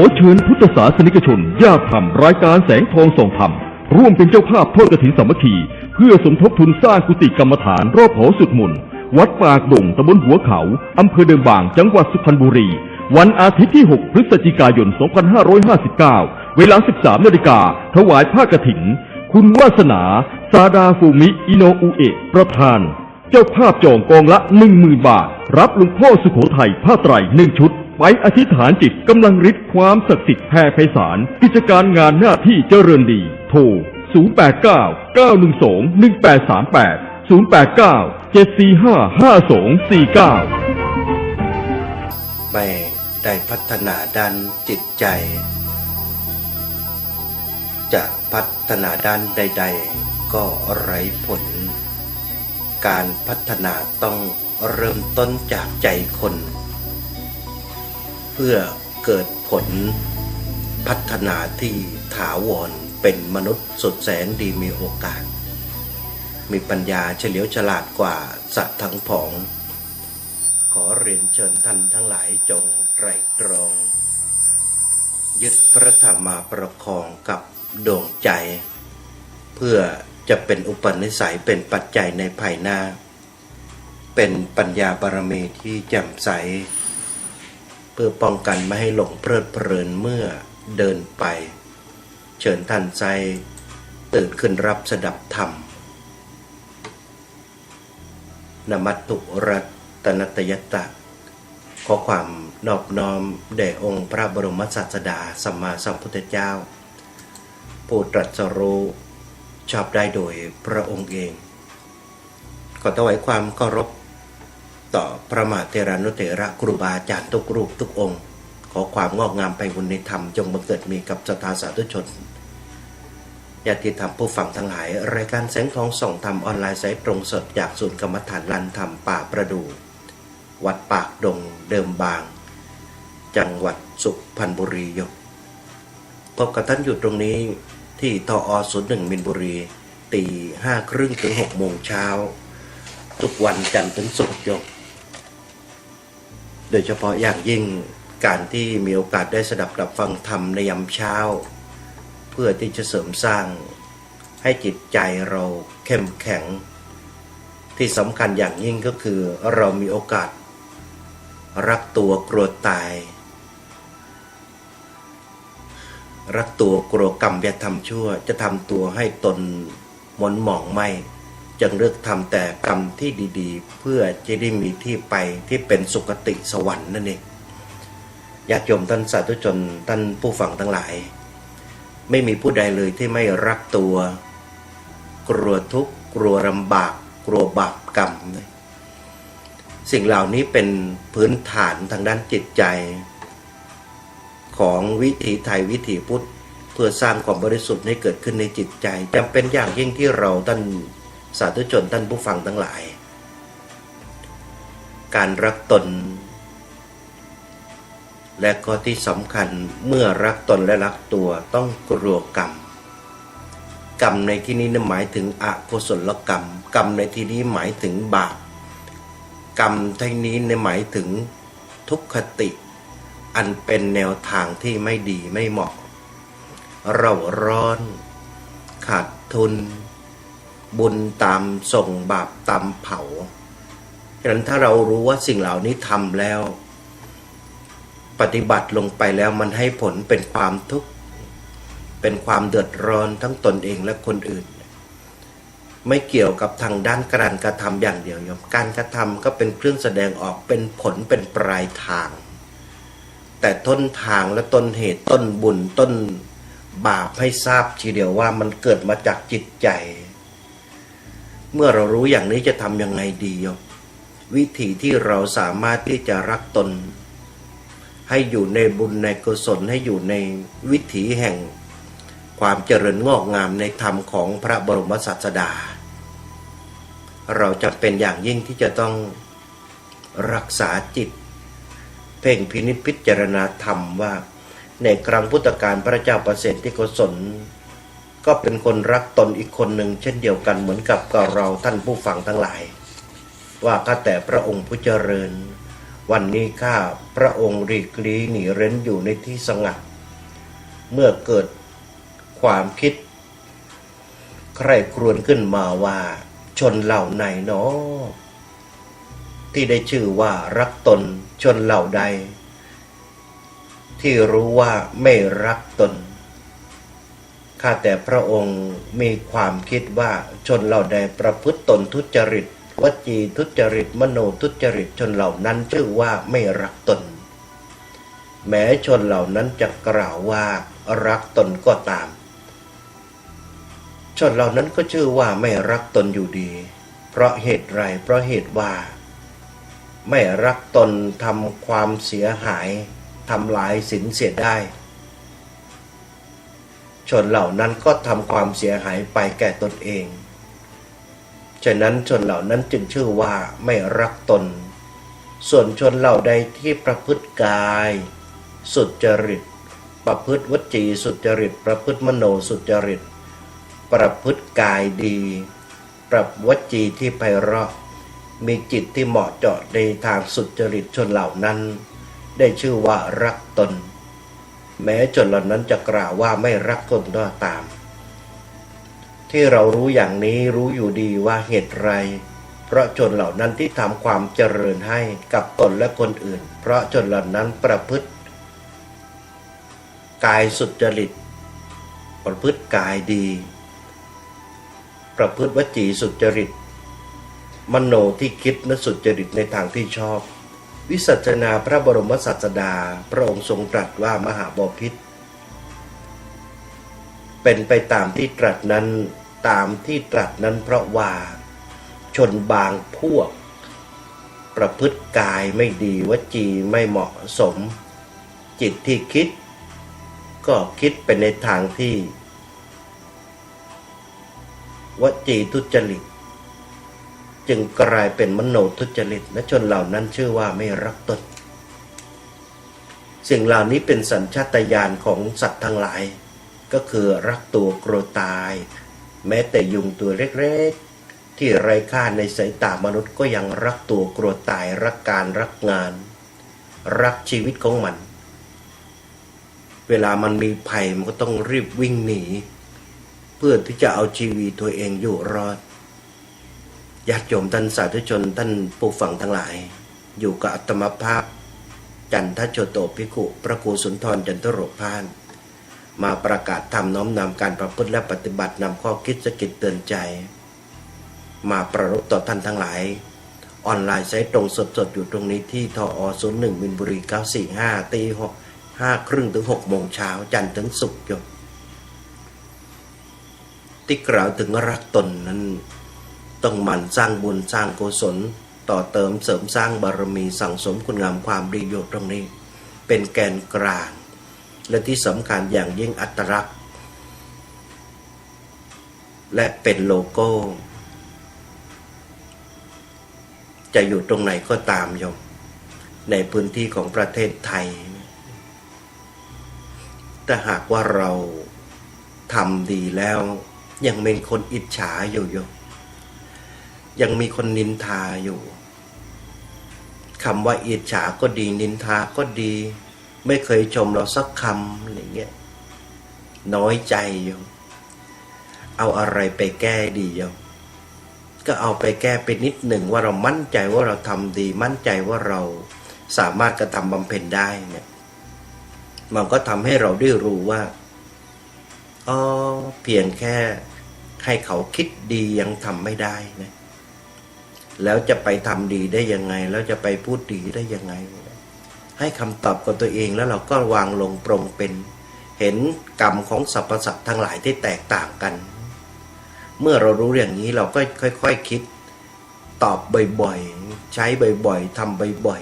อเชิญพุทธศาสนิกชนญาติธรรมรายการแสงทองส่องธรรม ร่วมเป็นเจ้าภาพทอดกฐินสามัคคี เพื่อสมทบทุนสร้างกุฏิกรรมฐานรอบหอสุดมนวัดปากดงตำบลหัวเขา อำเภอเดิมบาง จังหวัดสุพรรณบุรี วันอาทิตย์ที่ 6 พฤศจิกายน 2559 เวลา 13นาฬิกาถวายผ้ากฐิน คุณวาสนา ซาดาฟูมิ อิโนอุเอะประธาน เจ้าภาพจองกองละ 10,000 บาท รับหลวงพ่อสุโขทัยผ้าไตรหนึ่งชุด ไปอธิษฐานจิตกำลังฤทธิ์ความศักดิ์สิทธิ์แผ่ไพศาลกิจการงานหน้าที่เจริญดี โทร 089 912 1838 089 745 5249ไม่ได้พัฒนาด้านจิตใจ จะพัฒนาด้านใด ๆ ก็ไร้ผล การพัฒนาต้องเริ่มต้นจากใจคน เพื่อเกิดผลพัฒนาที่ถาวรเป็นมนุษย์สดแสนดีมีโอกาส มีปัญญาเฉลียวฉลาดกว่าสัตว์ทั้งผอง ขอเรียนเชิญท่านทั้งหลายจงไตรตรอง ยึดพระธรรมาประคองกับดวงใจ เพื่อจะเป็นอุปนิสัยเป็นปัจจัยในภายหน้า เป็นปัญญาบารมีที่แจ่มใส เพื่อป้องกันไม่ให้หลงเพลิดเพลินเมื่อเดินไป เชิญท่านใจ ตื่นขึ้นรับสดับธรรมนมัตตุรัตนตยตะ ขอความนอบน้อมแด่องค์พระบรมศาสดาสัมมาสัมพุทธเจ้า ผู้ตรัสรู้ชอบได้โดยพระองค์เอง ขอถวายความเคารพ ต่อพระมหาเทรานุเถระครูบาอาจารย์ทุกรูปทุกองค์ ขอความงอกงามไปบุญในธรรม จงบังเกิดมีกับสถาสาธุชนญาติธรรมผู้ฟังทั้งหลาย รายการแสงทองส่องธรรมออนไลน์สายตรงสดจากศูนย์กรรมฐานลันธรรมป่าประดู วัดปากดงเดิมบาง จังหวัดสุพรรณบุรียกพบกับท่านอยู่ตรงนี้ที่ทออศูนย์หนึ่งมินบุรีตีห้าครึ่งถึงหกโมงเช้า ทุกวันจันทร์ถึงศุกร์ยก โดยเฉพาะอย่างยิ่งการที่มีโอกาสได้สดับรับฟังธรรมในยามเช้า เพื่อที่จะเสริมสร้างให้จิตใจเราเข้มแข็ง ที่สำคัญอย่างยิ่งก็คือเรามีโอกาส รักตัวกลัวตาย รักตัวกลัวกรรมอย่าทำชั่วจะทำตัวให้ตนหมนหมองไม่ จึงเลือกทำแต่กรรมที่ดีๆ เพื่อจะได้มีที่ไปที่เป็นสุคติสวรรค์นั่นเองญาติโยมท่านสาธุชนท่านผู้ฟังทั้งหลาย ไม่มีผู้ใดเลยที่ไม่รักตัว กลัวทุกข์กลัวลำบาก กลัวบาปกรรม สิ่งเหล่านี้เป็นพื้นฐานทางด้านจิตใจ ของวิถีไทยวิถีพุทธ เพื่อสร้างความบริสุทธิ์ให้เกิดขึ้นในจิตใจจำเป็นอย่างยิ่งที่เราท่าน สาธุชนท่านผู้ฟังทั้งหลาย การรักตน และก็ที่สำคัญเมื่อรักตนและรักตัวต้องกลัวกรรม กรรมในที่นี้หมายถึงอกุศลกรรม กรรมในที่นี้หมายถึงบาป กรรมที่นี้ในหมายถึงทุกขติ อันเป็นแนวทางที่ไม่ดีไม่เหมาะ เราร้อน ขาดทุน บุญตามส่งบาปตามเผาฉะนั้นถ้าเรารู้ว่าสิ่งเหล่านี้ทำแล้ว ปฏิบัติลงไปแล้วมันให้ผลเป็นความทุกข์ เป็นความเดือดร้อนทั้งตนเองและคนอื่น ไม่เกี่ยวกับทางด้านการกระทำอย่างเดียวยมการกระทำก็เป็นเครื่องแสดงออกเป็นผลเป็นปลายทาง แต่ต้นทางและต้นเหตุต้นบุญต้นบาปให้ทราบทีเดียวว่ามันเกิดมาจากจิตใจ เมื่อเรารู้อย่างนี้จะทำยังไงดีโยมวิธีที่เราสามารถที่จะรักตน ให้อยู่ในบุญในกุศลให้อยู่ในวิถีแห่ง ความเจริญงอกงามในธรรมของพระบรมศาสดา เราจะเป็นอย่างยิ่งที่จะต้องรักษาจิต เพ่งพินิจพิจารณาธรรมว่า ในครั้งพุทธกาลพระเจ้าประเสริฐที่โกศล ก็เป็นคนรักตนอีกคนหนึ่งเช่นเดียวกันเหมือนกับกับเราท่านผู้ฟังทั้งหลาย ว่าข้าแต่พระองค์ผู้เจริญ วันนี้ข้าพระองค์รีกลีหนีเร้นอยู่ในที่สงัด เมื่อเกิดความคิด ใครครวญขึ้นมาว่า ชนเหล่าไหนเนาะที่ได้ชื่อว่ารักตนชนเหล่าใด ที่รู้ว่าไม่รักตน ข้าแต่พระองค์มีความคิดว่าชนเหล่าใดประพฤติตนทุจริตวจีทุจริตมโนทุจริตชนเหล่านั้นชื่อว่าไม่รักตน แม้ชนเหล่านั้นจะกล่าวว่ารักตนก็ตาม ชนเหล่านั้นก็ชื่อว่าไม่รักตนอยู่ดี เพราะเหตุไรเพราะเหตุว่า ไม่รักตนทำความเสียหายทำลายสินเสียได้ ชนเหล่านั้นก็ทำความเสียหายไปแก่ตนเอง ฉะนั้นชนเหล่านั้นจึงชื่อว่าไม่รักตน ส่วนชนเหล่าใดที่ประพฤติกาย สุจริต ประพฤติวจีสุจริต ประพฤติมโนสุจริต ประพฤติกายดี ปรับวจีที่ไพเราะ มีจิตที่เหมาะเจาะในทางสุจริตชนเหล่านั้น ได้ชื่อว่ารักตน แม้ชนเหล่านั้นจะกล่าวว่าไม่รักตนก็ตาม ที่เรารู้อย่างนี้รู้อยู่ดีว่าเหตุไร เพราะชนเหล่านั้นที่ทำความเจริญให้กับตนและคนอื่น เพราะชนเหล่านั้นประพฤติ กายสุจริต ประพฤติกายดี ประพฤติวจีสุจริต มโนที่คิดและสุจริตในทางที่ชอบ วิสัชนาพระบรมศาสดา พระองค์ทรงตรัสว่ามหาบพิษเป็นไปตามที่ตรัสนั้นตามที่ตรัสนั้นเพราะว่า ชนบางพวก ประพฤติกายไม่ดีวจีไม่เหมาะสม จิตที่คิด ก็คิดไปในทางที่วจีทุจริต จึงกลายเป็นมโนทุจริตและชนเหล่านั้นชื่อว่าไม่รักตนสิ่งเหล่านี้เป็นสัญชาตญาณของสัตว์ทั้งหลาย ก็คือรักตัวกลัวตาย แม้แต่ยุงตัวเล็กๆ ที่ไร้ค่าในสายตามนุษย์ก็ยังรักตัวกลัวตายรักการรักงาน รักชีวิตของมัน เวลามันมีภัยมันก็ต้องรีบวิ่งหนี เพื่อที่จะเอาชีวิตตัวเองอยู่รอด ญาติโยมท่านสาธุชนท่านผู้ฟังทั้งหลาย อยู่กับอัตมภาพ จันทโชโตภิกขุ พระครูสุนทรจันทโรพาน มาประกาศธรรมน้อมนำการประพฤติและปฏิบัตินำข้อคิดสะกิดเตือนใจ มาประรบต่อท่านทั้งหลาย ออนไลน์ใช้ตรงสดๆ อยู่ตรงนี้ที่ทอศูนย์หนึ่งมินบุรี 945ตีหกห้าครึ่งถึงหกโมงเช้าจันทร์ถึงศุกร์โยมที่กล่าวถึงรักตนนั้น ต้องหมั่นสร้างบุญสร้างกุศล ต่อเติมเสริมสร้างบารมีสั่งสมคุณงามความดีอยู่ตรงนี้ เป็นแกนกลาง และที่สำคัญอย่างยิ่งอัตลักษณ์และเป็นโลโก้ จะอยู่ตรงไหนก็ตามโยมในพื้นที่ของประเทศไทยถ้าหากว่าเราทำดีแล้วยังเป็นคนอิจฉาอยู่โยม ยังมีคนนินทาอยู่คำว่าอิจฉาก็ดีนินทาก็ดี ไม่เคยชมเราสักคำอะไรเงี้ยน้อยใจอยู่เอาอะไรไปแก้ดีอยู่ก็เอาไปแก้ไปนิดหนึ่งว่าเรามั่นใจว่าเราทำดี มั่นใจว่าเราสามารถกระทำบำเพ็ญได้เนี่ยมันก็ทำให้เราได้รู้ว่าอ๋อเพียงแค่ให้เขาคิดดียังทำไม่ได้นะ แล้วจะไปทำดีได้ยังไง แล้วจะไปพูดดีได้ยังไง ให้คำตอบกับตัวเองแล้วเราก็วางลงปรงเป็น เห็นกรรมของสรรพสัตว์ทั้งหลายที่แตกต่างกัน เมื่อเรารู้อย่างนี้เราก็ค่อยๆคคิด ตอบบ่อยๆ ใช้บ่อยๆทำบ่อย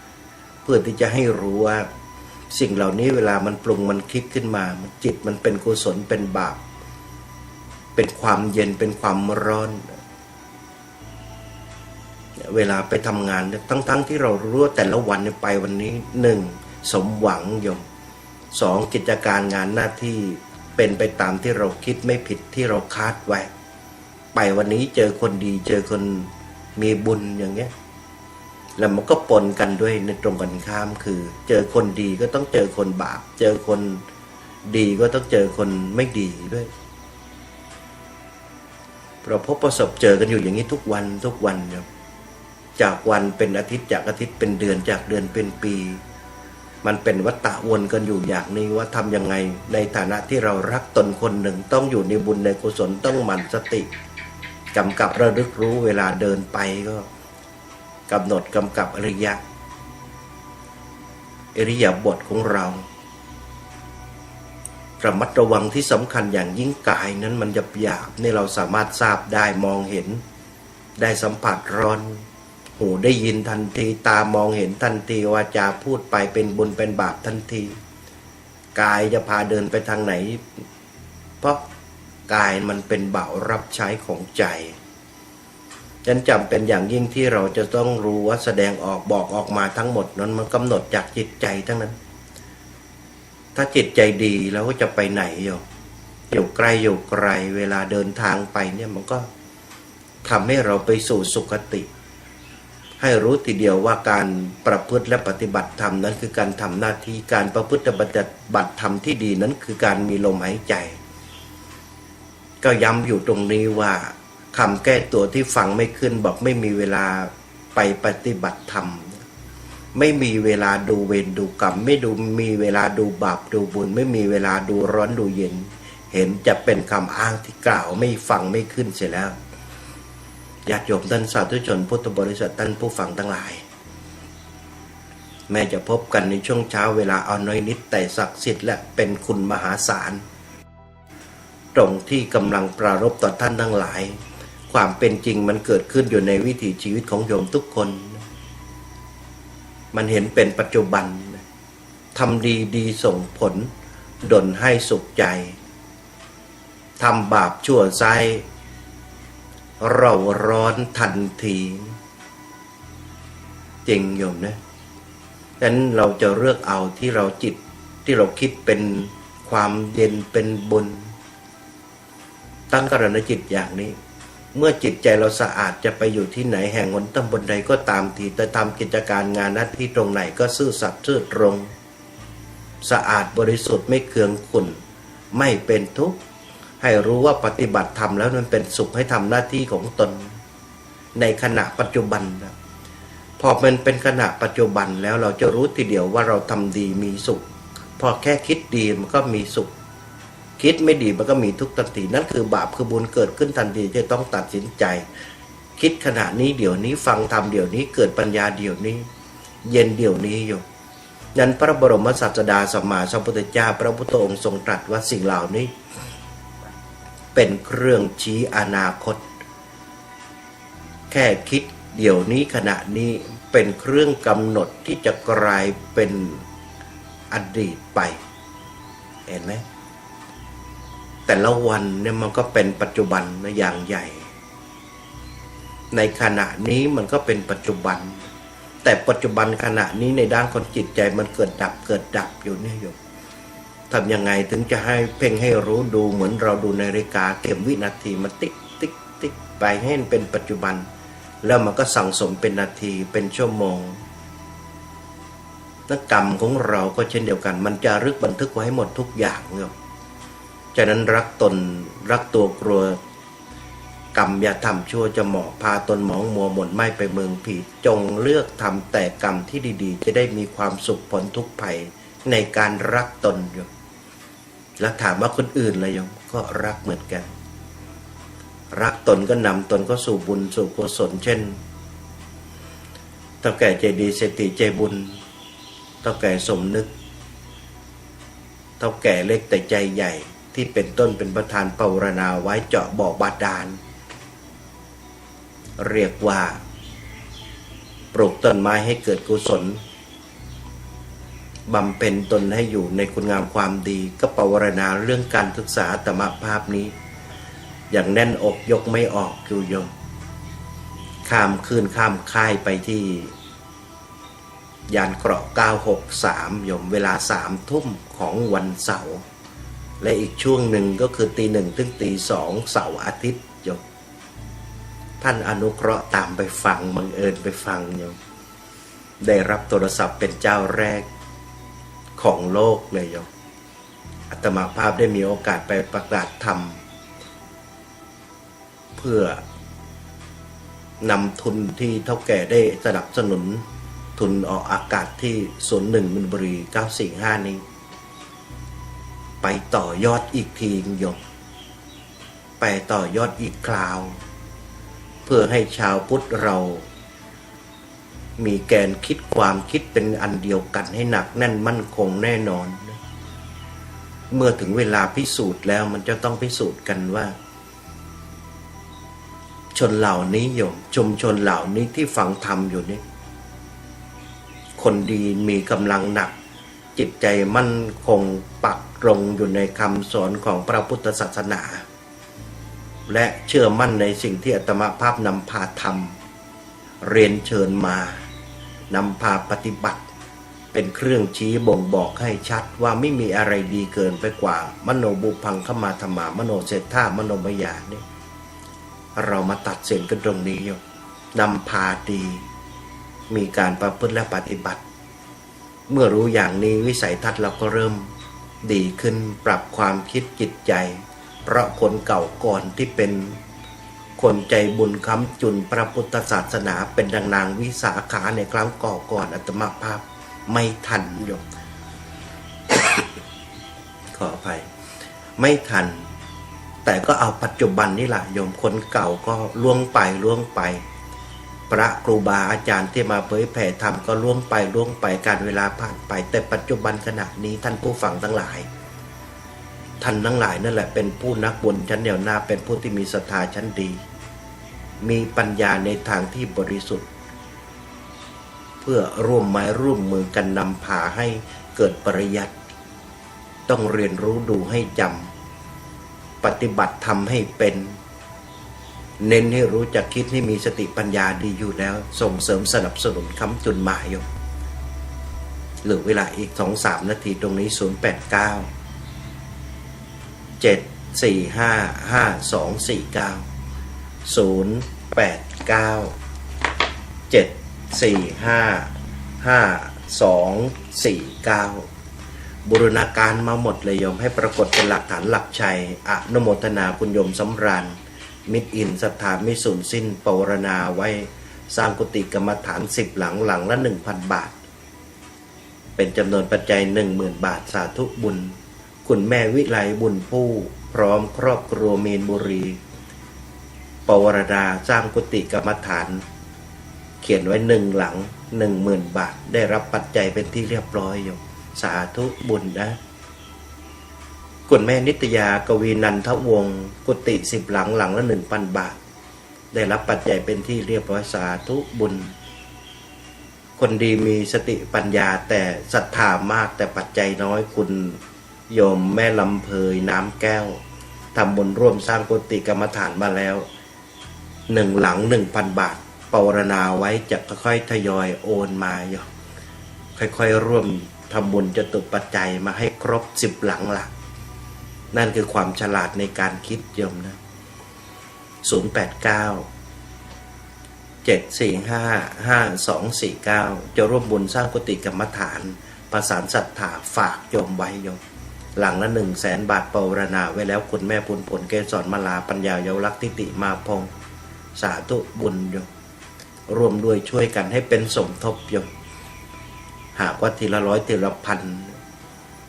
ๆ เพื่อที่จะให้รู้ว่า สิ่งเหล่านี้เวลามันปรุงมันคิดขึ้นมา จิตมันเป็นกุศลเป็นบาป เป็นความเย็นเป็นความร้อนเเวลาไปทำงานเนี่ยทั้งๆที่เรารู้ว่าแต่ละวันเนี่ยไปวันนี้หนึ่งสมหวังยมสองกิจการงานหน้าที่เป็นไปตามที่เราคิดไม่ผิดที่เราคาดไว้ ไปวันนี้เจอคนดีเจอคนมีบุญอย่างเงี้ยแล้วมันก็ปนกันด้วยในตรงกันข้ามคือ เจอคนดีก็ต้องเจอคนบาป เจอคนดีก็ต้องเจอคนไม่ดีด้วยเราพบประสบเจอกันอยู่อย่างนี้ทุกวันทุกวันครับ จากวันเป็นอาทิตย์จากอาทิตย์เป็นเดือนจากเดือนเป็นปี มันเป็นวัฏฏะวนกันอยู่อย่างนี้ว่าทำยังไง ในฐานะที่เรารักตนคนหนึ่งต้องอยู่ในบุญในกุศลต้องหมั่นสติกำกับระลึกรู้เวลาเดินไปก็กำหนดกำกับอริยะอริยบทของเราระมัดระวังที่สำคัญอย่างยิ่งกายนั้นมันหยาบหยาบๆนี่เราสามารถทราบได้มองเห็น ได้สัมผัสร้อน หูได้ยินทันทีตามองเห็นทันทีวาจาพูดไปเป็นบุญเป็นบาปทันที กายจะพาเดินไปทางไหน เพราะกายมันเป็นเบารับใช้ของใจฉันจำเป็นอย่างยิ่งที่เราจะต้องรู้ว่าแสดงออกบอกออกมาทั้งหมดนั้นมันกำหนดจากจิตใจทั้งนั้น ถ้าจิตใจดีเราก็จะไปไหนอยู่อยู่ไกลอยู่ไกลเวลาเดินทางไปเนี่ยมันก็ทำให้เราไปสู่สุคติ ให้รู้ทีเดียวว่าการประพฤติและปฏิบัติธรรมนั้นคือการทำหน้าที่การประพฤติปฏิบัติธรรมที่ดีนั้นคือการมีลมหายใจ ก็ย้ำอยู่ตรงนี้ว่าคำแก้ตัวที่ฟังไม่ขึ้นบอกไม่มีเวลาไปปฏิบัติธรรม ไม่มีเวลาดูเวรดูกรรม ไม่ดูมีเวลาดูบาปดูบุญ ไม่มีเวลาดูร้อนดูเย็น เห็นจะเป็นคำอ้างที่กล่าวไม่ฟังไม่ขึ้นเสียแล้ว ญาติโยมท่านสาธุชนพุทธบริษัทท่านผู้ฟังทั้งหลาย แม้จะพบกันในช่วงเช้าเวลาเอาน้อยนิดแต่ศักดิ์สิทธิ์และเป็นคุณมหาศาล ตรงที่กำลังปรารบต่อท่านทั้งหลาย ความเป็นจริงมันเกิดขึ้นอยู่ในวิถีชีวิตของโยมทุกคน มันเห็นเป็นปัจจุบันทำดีดีส่งผลดลให้สุขใจทำบาปชั่วไซ เราร้อนทันที จริงโยมนะฉะนั้นเราจะเลือกเอาที่เราจิตที่เราคิดเป็นความเย็นเป็นบุญ ตั้งกรณจิตอย่างนี้ เมื่อจิตใจเราสะอาดจะไปอยู่ที่ไหนแห่งหนตำบลใดก็ตามทีแต่ทำกิจการงานหน้าที่ตรงไหนก็ซื่อสัตย์ซื่อตรง สะอาดบริสุทธิ์ไม่เคืองขุ่นไม่เป็นทุกข์ ให้รู้ว่าปฏิบัติธรรมแล้วมันเป็นสุขให้ทำหน้าที่ของตน ในขณะปัจจุบันนะพอมันเป็นขณะปัจจุบันแล้วเราจะรู้ทีเดียวว่าเราทำดีมีสุข พอแค่คิดดีมันก็มีสุข คิดไม่ดีมันก็มีทุกข์ทันทีนั่นคือบาปคือบุญเกิดขึ้นทันทีจะต้องตัดสินใจ คิดขณะนี้เดี๋ยวนี้ฟังธรรมเดี๋ยวนี้เกิดปัญญาเดี๋ยวนี้ เย็นเดี๋ยวนี้อยู่นั้นพระบรมศาสดาสัมมาสัมพุทธเจ้าพระพุทธองค์ทรงตรัสว่าสิ่งเหล่านี้ เป็นเครื่องชี้อนาคต แค่คิดเดี๋ยวนี้ขณะนี้เป็นเครื่องกำหนดที่จะกลายเป็นอดีตไป เห็นไหมแต่ละวันเนี่ยมันก็เป็นปัจจุบันนะอย่างใหญ่ ในขณะนี้มันก็เป็นปัจจุบัน แต่ปัจจุบันขณะนี้ในด้านคนจิตใจมันเกิดดับเกิดดับอยู่เนี่ยโยม ทำยังไงถึงจะให้เพ่งให้รู้ดูเหมือนเราดูนาฬิกาเก็บวินาทีมันติ๊กติ๊กติ๊กไปให้เป็นปัจจุบัน แล้วมันก็สั่งสมเป็นนาทีเป็นชั่วโมงนักกรรมของเราก็เช่นเดียวกัน มันจะรึกบันทึกไว้หมดทุกอย่างเนาะฉะนั้นรักตนรักตัวกลัวกรรมอย่าทำชั่วจะเหมาะพาตนหมองมัวหมนไม่ไปเมืองผีจงเลือกทำแต่กรรมที่ดีๆ จะได้มีความสุขผลทุกภัยในการรักตนอยู่ แล้วถามว่าคนอื่นอะไรยมก็รักเหมือนกัน รักตนก็นำตนก็สู่บุญสู่กุศลเช่นเท่าแก่ใจดีเศรษฐีใจบุญเท่าแก่สมนึกเท่าแก่เล็กแต่ใจใหญ่ที่เป็นต้นเป็นประธานปรณาไว้เจาะบ่อบาดาล เรียกว่า ปลูกต้นไม้ให้เกิดกุศล บำเพ็ญตนให้อยู่ในคุณงามความดีก็ปวารณาเรื่องการศึกษาธรรมภาพนี้ อย่างแน่นอกยกไม่ออกอยู่ยมข้ามคืนข้ามค่ายไปที่ ยานเกราะ 963 ยมเวลาสามทุ่มของวันเสาร์และอีกช่วงหนึ่งก็คือตีหนึ่งถึงตีสองเสาร์อาทิตย์ยมท่านอนุเคราะห์ตามไปฟังบังเอิญไปฟังยมได้รับโทรศัพท์เป็นเจ้าแรก ของโลกเลยโยมอาตมาภาพได้มีโอกาสไปประกาศธรรม เพื่อนำทุนที่เท่าแก่ได้สนับสนุนทุนออกอากาศที่ศูนย์หนึ่งมินบุรี945นี้ ไปต่อยอดอีกทีโยมไปต่อยอดอีกคราว เพื่อให้ชาวพุทธเรา มีแกนคิดความคิดเป็นอันเดียวกันให้หนักแน่นมั่นคงแน่นอน เมื่อถึงเวลาพิสูจน์แล้วมันจะต้องพิสูจน์กันว่า ชนเหล่านี้โยมชุมชนเหล่านี้ที่ฟังธรรมอยู่นี่คนดีมีกำลังหนัก จิตใจมั่นคงปักตรงอยู่ในคำสอนของพระพุทธศาสนา และเชื่อมั่นในสิ่งที่อาตมาภาพนำพาทำเรียนเชิญมา นำพาปฏิบัติ เป็นเครื่องชี้บ่งบอกให้ชัดว่าไม่มีอะไรดีเกินไปกว่า มโนบุพังขมาธรรมามโนเศรษฐามโนมยาเนี่ยเรามาตัดสินกันตรงนี้โยมนำพาดี มีการประพฤติและปฏิบัติ เมื่อรู้อย่างนี้วิสัยทัศน์เราก็เริ่มดีขึ้นปรับความคิดจิตใจ เพราะคนเก่าก่อนที่เป็น คนใจบุญค้ำจุนพระพุทธศาสนาเป็นดังนางวิสาขาในครั้งก่อก่อนอัตมาภาพไม่ทันโยมขออภัย ไม่ทัน แต่ก็เอาปัจจุบันนี่แหละโยมคนเก่าก็ล่วงไปล่วงไป พระครูบาอาจารย์ที่มาเผยแผ่ธรรมก็ล่วงไปล่วงไปการเวลาผ่านไป แต่ปัจจุบันขณะนี้ท่านผู้ฟังทั้งหลาย ท่านทั้งหลายนั่นแหละเป็นผู้นักบุญชั้นแนวหน้าเป็นผู้ที่มีศรัทธาชั้นดี มีปัญญาในทางที่บริสุทธิ์ เพื่อร่วมไม้ร่วมมือกันนำพาให้เกิดปริยัติต้องเรียนรู้ดูให้จำปฏิบัติทำให้เป็น เน้นให้รู้จักคิดให้มีสติปัญญาดีอยู่แล้ว ส่งเสริมสนับสนุนคำจุนหมายอยู่หลือเวลาอีกสองสามนาทีตรงนี้ 0 7 4 5 5 2 4 9 0 8 9 7 4 5 5 2 4 9 บูรณาการมาหมดเลยโยมให้ปรากฏเป็นหลักฐานหลักชัยอนุโมทนาคุณโยมสำราญมิตรอินสถานไม่สูญสิ้นปวรณาไว้สร้างกุฏิกรรมฐานสิบหลังหลังละหนึ่งพันบาท เป็นจำนวนปัจจัยหนึ่งหมื่นบาทสาธุบุญ คุณแม่วิไลบุญผู้ พร้อมครอบครัวเมนบุรี ปวารณาสร้างกุฏิกรรมฐาน เขียนไว้หนึ่งหลังหนึ่งหมื่นบาท ได้รับปัจจัยเป็นที่เรียบร้อยอยู่สาธุบุญนะคุณแม่นิตยากวีนันทวงศ์กุฏิสิบหลังหลังละหนึ่งพันบาท ได้รับปัจจัยเป็นที่เรียบร้อยสาธุบุญ คนดีมีสติปัญญาแต่ศรัทธามากแต่ปัจจัยน้อยคุณ โยมแม่ลำเพยน้ำแก้วทำบุญร่วมสร้างกุฏิกรรมฐานมาแล้วหนึ่งหลังหนึ่งพันบาทปวารณาไว้จะค่อยๆทยอยโอนมาโยมค่อยๆร่วมทำบุญจตุปัจจัยมาให้ครบสิบหลังหลักนั่นคือความฉลาดในการคิดโยมนะ 0 8 9 7 4 5 5 2 4 9 จะร่วมบุญสร้างกุฏิกรรมฐาน ประสานศรัทธาฝากโยมไว้โยม หลังละหนึ่งแสนบาทปรณาไว้แล้วคุณแม่พุนผลเกสรมาลาปัญญาเยาวลักษ์ทิติมาพงสาธุบุญโยมรวมด้วยช่วยกันให้เป็นสมทบโยมหากว่าทีละร้อยทีละพัน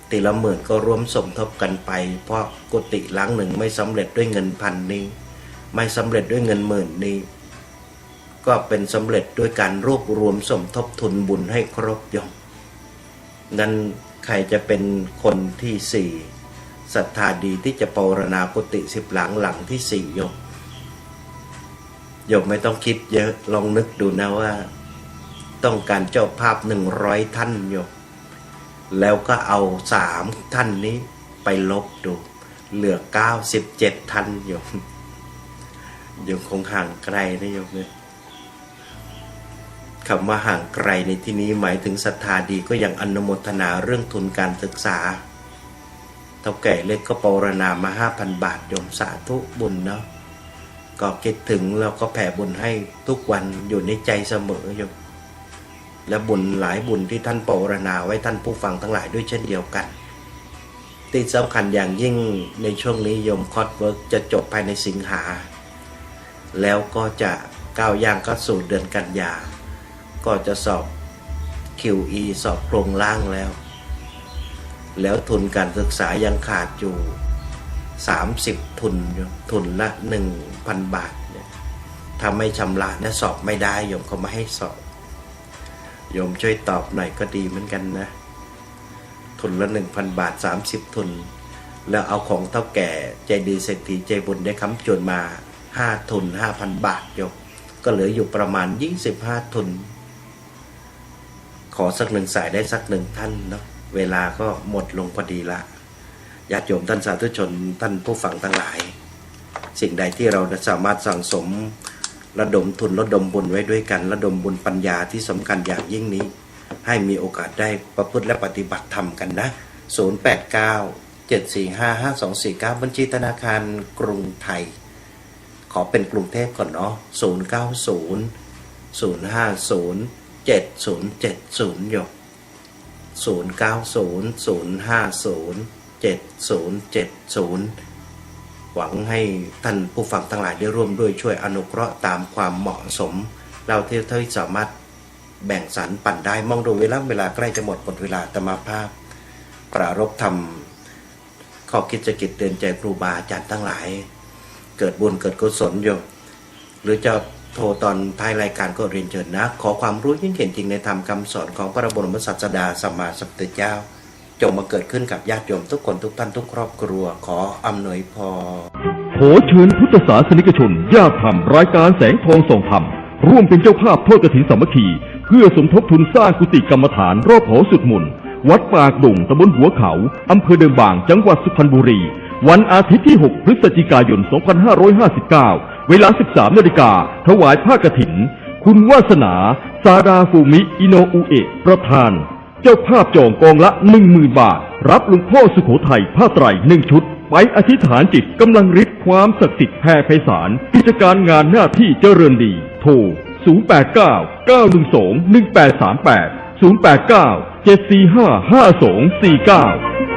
ทีละหมื่นก็ร่วมสมทบกันไป เพราะกุฏิหล้างหนึ่งไม่สำเร็จด้วยเงินพันนี้ ไม่สำเร็จด้วยเงินหมื่นนี้ ก็เป็นสำเร็จด้วยการรวบรวมสมทบทุนบุญให้ครบยมนั้น ใครจะเป็นคนที่สี่ศรัทธาดีที่จะปรารณากุฏิสิบหลังหลังที่สี่โยมโยมไม่ต้องคิดเยอะลองนึกดูนะว่า ต้องการเจ้าภาพหนึ่งร้อยท่านโยมแล้วก็เอาสามท่านนี้ไปลบดู เหลือเก้าสิบเจ็ดท่านโยมยังคงห่างไกลนะโยมเนี่ย คำว่าห่างไกลในที่นี้หมายถึงศรัทธาดีก็ยังอนุโมทนาเรื่องทุนการศึกษาเท่าแก่เล็กก็ปรารณามาห้าพันบาทโยมสาธุบุญเนาะก็คิดถึงแล้วก็แผ่บุญให้ทุกวันอยู่ในใจเสมอโยมและบุญหลายบุญที่ท่านปรารถนาไว้ท่านผู้ฟังทั้งหลายด้วยเช่นเดียวกันที่สำคัญอย่างยิ่งในช่วงนี้โยมคอร์สเวิร์กจะจบภายในสิงหา แล้วก็จะก้าวย่างเข้าสู่เดือนกันยา ก็จะสอบ QE สอบโครงล่างแล้ว แล้วทุนการศึกษายังขาดอยู่ 30 ทุนอยู่ทุนละ 1,000 บาทเนี่ยถ้าไม่ชำระเนี่ยสอบไม่ได้โยมเขาไม่ให้สอบโยมช่วยตอบหน่อยก็ดีเหมือนกันนะ ทุนละ 1,000 บาท 30 ทุน แล้วเอาของเท่าแก่ใจดีเศรษฐีใจบุญได้ค้ำจวนมา 5 ทุน 5,000 บาทโยมก็เหลืออยู่ประมาณ 25 ทุน ขอสักหนึ่งสายได้สักหนึ่งท่านเนาะเวลาก็หมดลงพอดีละญาติโยมท่านสาธุชนท่านผู้ฟังทั้งหลาย สิ่งใดที่เราสามารถสั่งสมระดมทุนระดมบุญไว้ด้วยกัน ระดมบุญปัญญาที่สำคัญอย่างยิ่งนี้ ให้มีโอกาสได้ประพฤติและปฏิบัติธรรมกันนะ 089 745 5249 บัญชีธนาคารกรุงไทย ขอเป็นกรุงเทพก่อนเนาะ090 050 7070หยก0900507070 หวังให้ท่านผู้ฟังทั้งหลายได้ร่วมด้วยช่วยอนุเคราะห์ตามความเหมาะสม เราที่เท่าที่สามารถแบ่งสรรปั่นได้มองดูเวลาเวลาใกล้จะหมดหมดเวลาแต่มาภาพ ปรารบธรรมข้อคิดจะกิจเตือนใจครูบาอาจารย์ทั้งหลาย เกิดบุญเกิดกุศลโยหรือจะ โทรตอนท้ายรายการก็เรียนเชิญนะ ขอความรู้ยิ่งเห็นจริงในธรรมคำสอนของพระบรมศาสดาสัมมาสัมพุทธเจ้า จงมาเกิดขึ้นกับญาติโยมทุกคนทุกท่านทุกครอบครัว ขออำนวยพรขอเชิญพุทธศาสนิกชนญาติธรรมรายการแสงทองส่องธรรม ร่วมเป็นเจ้าภาพทอดกฐินสามัคคี เพื่อสมทบทุนสร้างกุฏิกรรมฐานรอบหอสุดมนต์วัดปากดงตำบลหัวเขาอำเภอเดิมบางจังหวัดสุพรรณบุรี วันอาทิตย์ที่ 6 พฤศจิกายน 2559 เวลา 13นาฬิกาถวายผ้ากฐิน คุณวาสนา ซาดาฟูมิอิโนอุเอะประธาน เจ้าภาพจองกองละ10,000บาท รับหลวงพ่อสุโขทัยผ้าไตรหนึ่งชุด ไปอธิษฐานจิตกำลังฤทธิ์ความศักดิ์สิทธิ์แผ่ไพศาลกิจการงานหน้าที่เจริญดี โทร 089 912 1838 089 745 5249